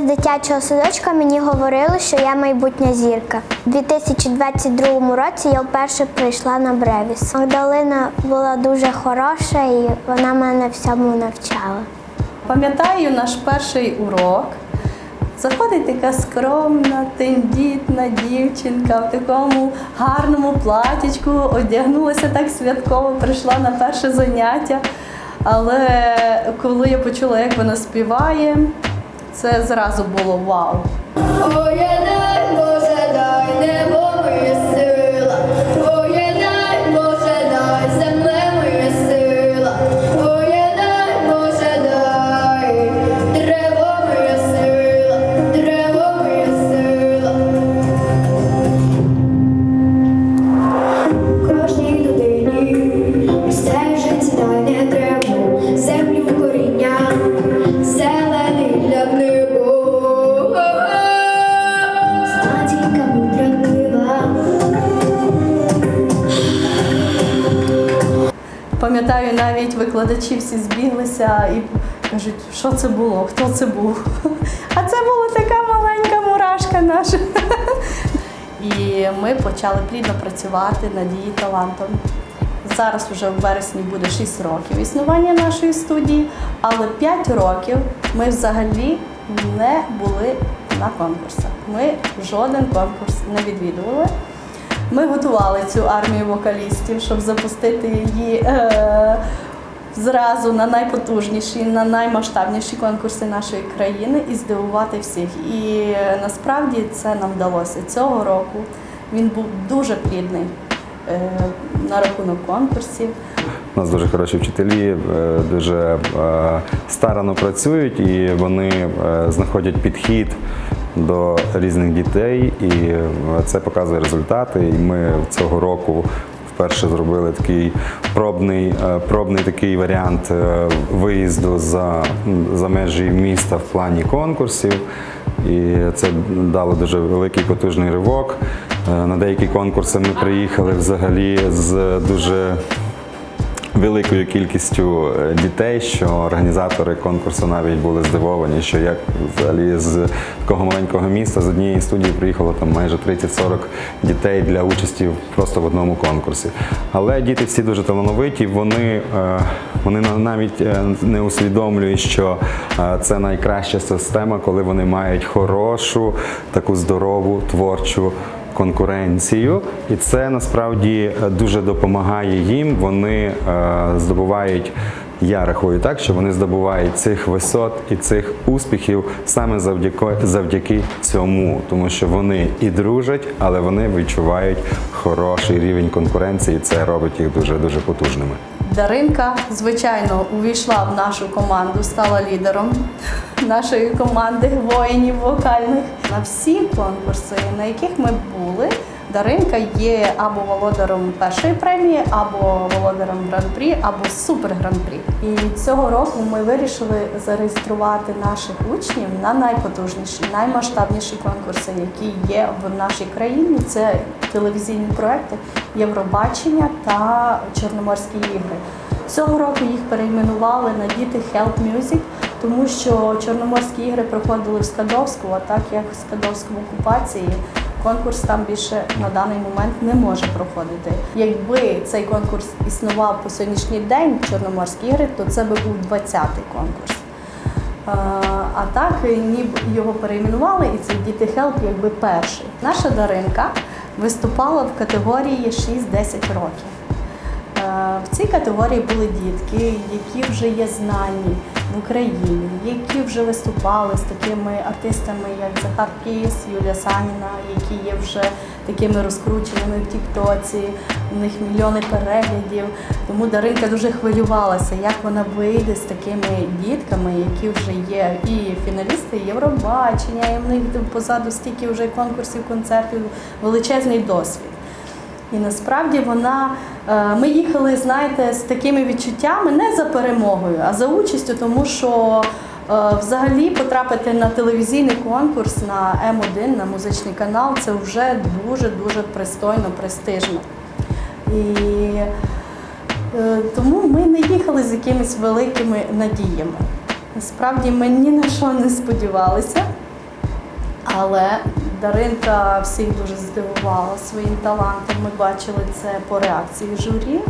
дитячого садочка мені говорили, що я майбутня зірка. У 2022 році я вперше прийшла на Бревіс. Магдалина була дуже хороша і вона мене всьому навчала. Пам'ятаю наш перший урок. Заходить така скромна, тендітна дівчинка в такому гарному платічку, одягнулася так святково, прийшла на перше заняття. Але коли я почула, як вона співає, це зразу було вау. Пам'ятаю, навіть викладачі всі збіглися і кажуть, що це було, хто це був. А це була така маленька мурашка наша. І ми почали плідно працювати над її талантом. Зараз вже в вересні буде 6 років існування нашої студії, але 5 років ми взагалі не були на конкурсах. Ми жоден конкурс не відвідували. Ми готували цю армію вокалістів, щоб запустити її е, зразу на найпотужніші, на наймасштабніші конкурси нашої країни і здивувати всіх. І е, насправді це нам вдалося цього року. Він був дуже плідний е, на рахунок конкурсів. У нас дуже хороші вчителі, е, дуже е, старано працюють і вони е, знаходять підхід до різних дітей, і е, це показує результати. І ми цього року вперше зробили такий пробний, е, пробний такий варіант е, виїзду за, за межі міста в плані конкурсів. І це дало дуже великий потужний ривок. На деякі конкурси ми приїхали взагалі з дуже великою кількістю е, дітей, що організатори конкурсу навіть були здивовані, що як взагалі з такого маленького міста з однієї студії приїхало там майже 30-40 дітей для участі просто в одному конкурсі. Але діти всі дуже талановиті, вони, е, вони на- навіть е, не усвідомлюють, що це найкраща система, коли вони мають хорошу, таку здорову творчу конкуренцію, і це насправді е, дуже допомагає їм. Вони е, здобувають. Я рахую так, що вони здобувають цих висот і цих успіхів саме завдяки, завдяки цьому, тому що вони і дружать, але вони відчувають хороший рівень конкуренції. і Це робить їх дуже дуже потужними. Даринка, звичайно, увійшла в нашу команду, стала лідером нашої команди воїнів вокальних. На всі конкурси, на яких ми були, Даринка є або володарем першої премії, або володарем гран-прі, або супер гран-прі. І цього року ми вирішили зареєструвати наших учнів на найпотужніші, наймасштабніші конкурси, які є в нашій країні. Це телевізійні проекти Євробачення та Чорноморські ігри. Цього року їх перейменували на діти Help Music, тому що Чорноморські ігри проходили в Скадовську, а так як в Скадовську в окупації, конкурс там більше на даний момент не може проходити. Якби цей конкурс існував по сьогоднішній день Чорноморські ігри, то це би був 20-й конкурс. А так ніби його перейменували, і це діти Хелп якби перший. Наша Даринка виступала в категорії 6-10 років. В цій категорії були дітки, які вже є знані в Україні, які вже виступали з такими артистами, як Захар Кіс, Юлія Саніна, які є вже такими розкрученими в Тіктоці, у них мільйони переглядів. Тому Даринка дуже хвилювалася, як вона вийде з такими дітками, які вже є і фіналісти Євробачення, і в них позаду стільки вже конкурсів, концертів, величезний досвід. І насправді вона, е, ми їхали, знаєте, з такими відчуттями не за перемогою, а за участю, тому що е, взагалі потрапити на телевізійний конкурс на М1, на музичний канал, це вже дуже-дуже пристойно, престижно. І е, тому ми не їхали з якимись великими надіями. Насправді ми ні на що не сподівалися. Але Даринка всіх дуже здивувала своїм талантом. Ми бачили це по реакції журі.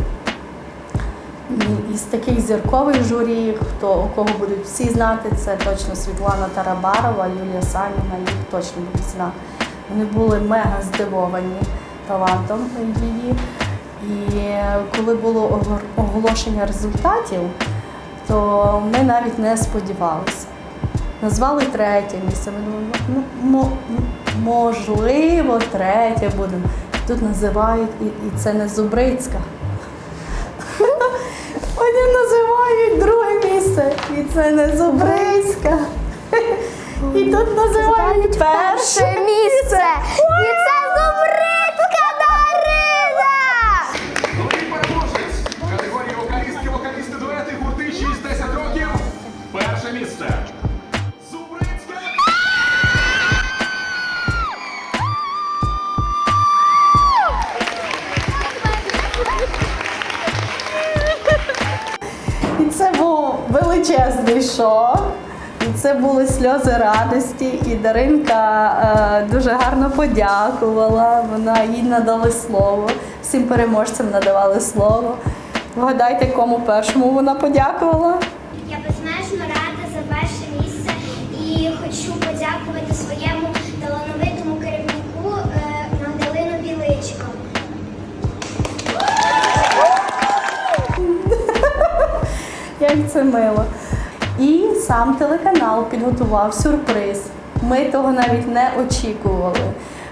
І Із таких зіркових журі, хто у кого будуть всі знати, це точно Світлана Тарабарова, Юлія Саніна, їх точно будуть знати. Вони були мега здивовані талантом її. І коли було оголошення результатів, то ми навіть не сподівалися. Назвали третє місце. Ми думали, ну, можливо, третє буде. Тут називають, і, і це не Зубрицька. Вони називають друге місце, і це не Зубрицька. І тут називають перше місце. Величезний шок. Це були сльози радості. І Даринка е, дуже гарно подякувала. Вона їй надали слово. Всім переможцям надавали слово. Вгадайте, кому першому вона подякувала? Я безмежно рада за перше місце і хочу подякувати своєму талановитому керівнику е, Магдалину Біличко. Як це мило. І сам телеканал підготував сюрприз. Ми того навіть не очікували.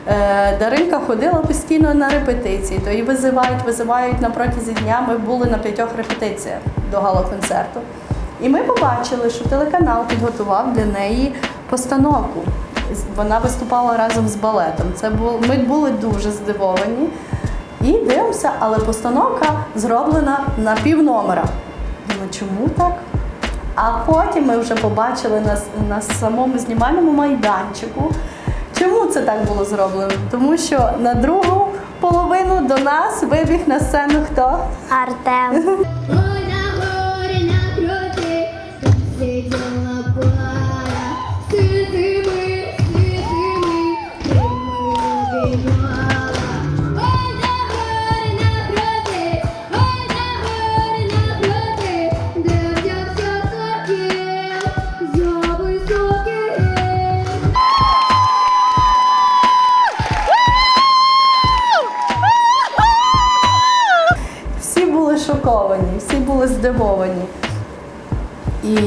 Е, Даринка ходила постійно на репетиції, то її визивають, визивають на протязі дня. Ми були на п'ятьох репетиціях до гала-концерту. І ми побачили, що телеканал підготував для неї постановку. Вона виступала разом з балетом. Це було, ми були дуже здивовані. І дивимося, але постановка зроблена на півномера. Думаю, чому так? А потім ми вже побачили на, на самому знімальному майданчику. Чому це так було зроблено? Тому що на другу половину до нас вибіг на сцену хто? Артем. шоковані, всі були здивовані. І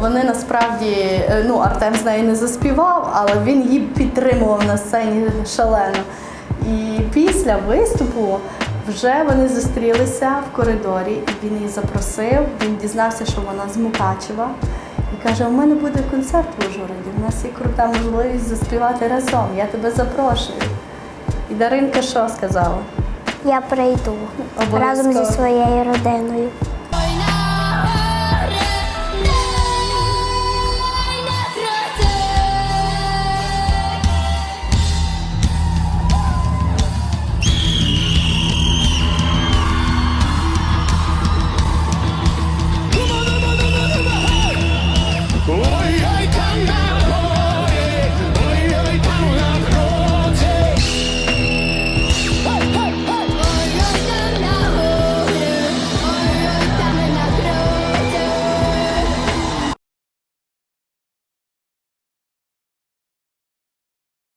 вони насправді, е, ну, Артем з нею не заспівав, але він її підтримував на сцені шалено. І після виступу вже вони зустрілися в коридорі, і він її запросив. Він дізнався, що вона з Мукачева. І каже: у мене буде концерт в Ужгороді, у нас є крута можливість заспівати разом. Я тебе запрошую. І Даринка що сказала? Я прийду разом зі своєю родиною.